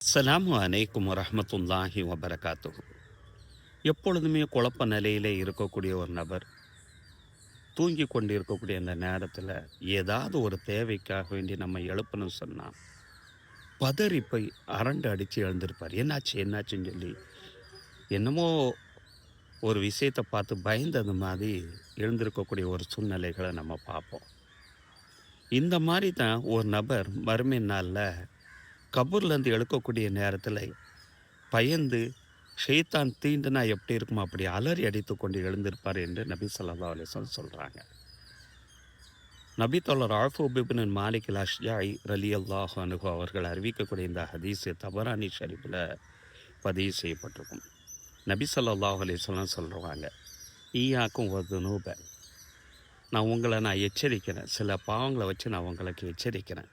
அஸ்ஸலாமு அனைக்கும் வரஹ்மத்துல்லாஹி வபரகாத்து எப்பொழுதுமே குழப்ப நிலையிலே இருக்கக்கூடிய ஒரு நபர் தூங்கி கொண்டு இருக்கக்கூடிய அந்த நேரத்தில் ஏதாவது ஒரு தேவைக்காக வேண்டி நம்ம எழுப்பணும்னு சொன்னால் பதறி போய் அரண்டு அடித்து எழுந்திருப்பார். என்னாச்சு என்னாச்சுன்னு சொல்லி என்னமோ ஒரு விஷயத்தை பார்த்து பயந்தது மாதிரி எழுந்திருக்கக்கூடிய ஒரு சூழ்நிலைகளை நம்ம பார்ப்போம். இந்த மாதிரி தான் ஒரு நபர் மறுமை நாளில் கபூர்லேருந்து எழுக்கக்கூடிய நேரத்தில் பயந்து ஷெய்தான் தீண்டுனா எப்படி இருக்குமோ? அப்படி அலறி அடித்து கொண்டு எழுந்திருப்பார் என்று நபி சொல்லா அலிஸ்வன் சொல்கிறாங்க நபி தோழர் ஆஃபுபிபின் மாலிக் அஷ்ஜாய் ரலி அல்லாஹ் அனுகு அவர்கள் அறிவிக்கக்கூடிய இந்த ஹதீஸு தபரானி ஷரீஃபில் பதிவு செய்யப்பட்டிருக்கும். நபி சொல்லாஹ் அலைஹி சொல்கிறாங்க ஈயாக்கும் ஒரு நூப நான் உங்களை நான் எச்சரிக்கிறேன். சில பாவங்களை வச்சு நான் உங்களுக்கு எச்சரிக்கிறேன்.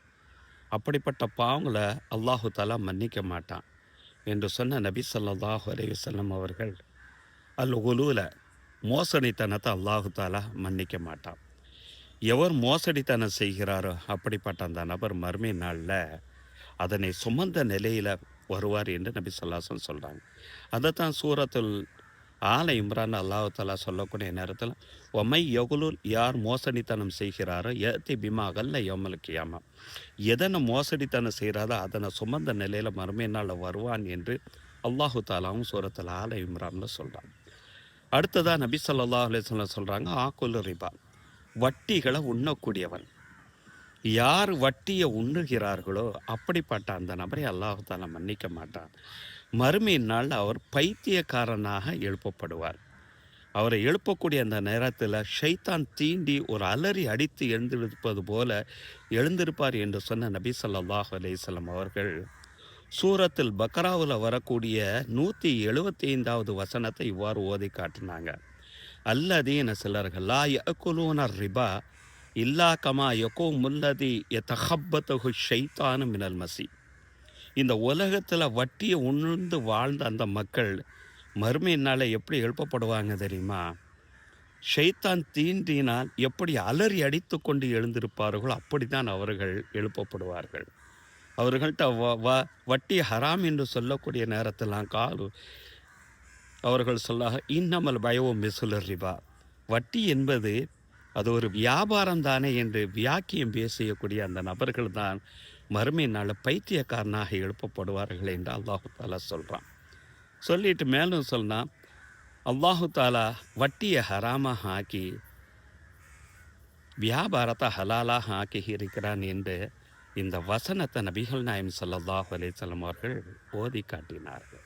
அப்படிப்பட்ட பாவங்களை அல்லாஹு தாலா மன்னிக்க மாட்டான் என்று சொன்ன நபி சொல்லாஹு அலைஹி அவர்கள் அல் உலுவில் மோசடித்தனத்தை அல்லாஹு தாலா மன்னிக்க மாட்டான். எவர் மோசடித்தனம் செய்கிறாரோ அப்படிப்பட்ட அந்த நபர் மறுமை நாளில் அதனை சுமந்த நிலையில் வருவார் என்று நபி சொல்லாசன் சொல்கிறாங்க தான் சூரத்தில் ஆல இம்ரான் அல்லாஹாலா சொல்லக்கூடிய நேரத்தில் ஒமை எகுலுல் யார் மோசடித்தனம் செய்கிறாரோ ஏத்தி பிமாகல்ல அகல்ல யோமல் கியாமா. எதனை மோசடித்தனம் செய்கிறாரோ அதனை சுமந்த நிலையில் மறுமை வருவான் என்று அல்லாஹு தாலாவும் சூரத்தில் ஆல இம்ரானில் சொல்கிறான் அடுத்ததாக நபி சொல்லா அலைஹி சொல்கிறாங்க ஆக்குல் ரிபா. வட்டிகளை உண்ணக்கூடியவன். யார் வட்டியை உண்ணுகிறார்களோ அப்படிப்பட்ட அந்த நபரை அல்லாஹாலா மன்னிக்க மாட்டான். மறுமையின் நாள் அவர் பைத்தியக்காரனாக எழுப்பப்படுவார். அவரை எழுப்பக்கூடிய அந்த நேரத்தில் ஷைத்தான் தீண்டி ஒரு அலறி அடித்து எழுந்திருப்பது போல எழுந்திருப்பார் என்று சொன்ன நபி சொல்லாஹ் அலைஹி அவர்கள் சூரத்தில் பக்ராவில் வரக்கூடிய நூற்றி எழுபத்தி ஐந்தாவது வசனத்தை இவ்வாறு ஓதி காட்டினாங்க. அல்லதீன சிலர்கள் லா யகுலூன ரிபா இல்லா கமா யகோ முல்லதி எத்தஹப்பத்தகு ஷைத்தானு மினல் மசி. இந்த உலகத்தில் வட்டியை உணர்ந்து வாழ்ந்த அந்த மக்கள் மறுமையினால் எப்படி எழுப்பப்படுவாங்க தெரியுமா? ஷைத்தான் தீண்டினால் எப்படி அலறி அடித்து கொண்டு எழுந்திருப்பார்களோ அப்படித்தான் அவர்கள் எழுப்பப்படுவார்கள். அவர்கள்ட்ட வ வ வட்டி ஹராம் என்று சொல்லக்கூடிய நேரத்திலாம் கால் அவர்கள் சொல்லாக இன்னமல் பயவும் மிசுலர் ரிபா. வட்டி என்பது அது ஒரு வியாபாரம் தானே என்று வியாக்கியம் பேசக்கூடிய அந்த நபர்கள் தான் மறுமை நாள் பைத்தியக்காரனாக எழுப்பப்படுவார்கள் என்று அல்லாஹு தாலா சொல்கிறான் சொல்லிட்டு மேலும் சொன்னால் அல்லாஹு தாலா வட்டியை ஹராமாக ஆக்கி வியாபாரத்தை ஹலாலாக ஆக்கி இருக்கிறான் என்று இந்த வசனத்தை நபிகள் நாயம் ஸல்லல்லாஹு அலைஹி வஸல்லம் அவர்கள் ஓதி காட்டினார்கள்.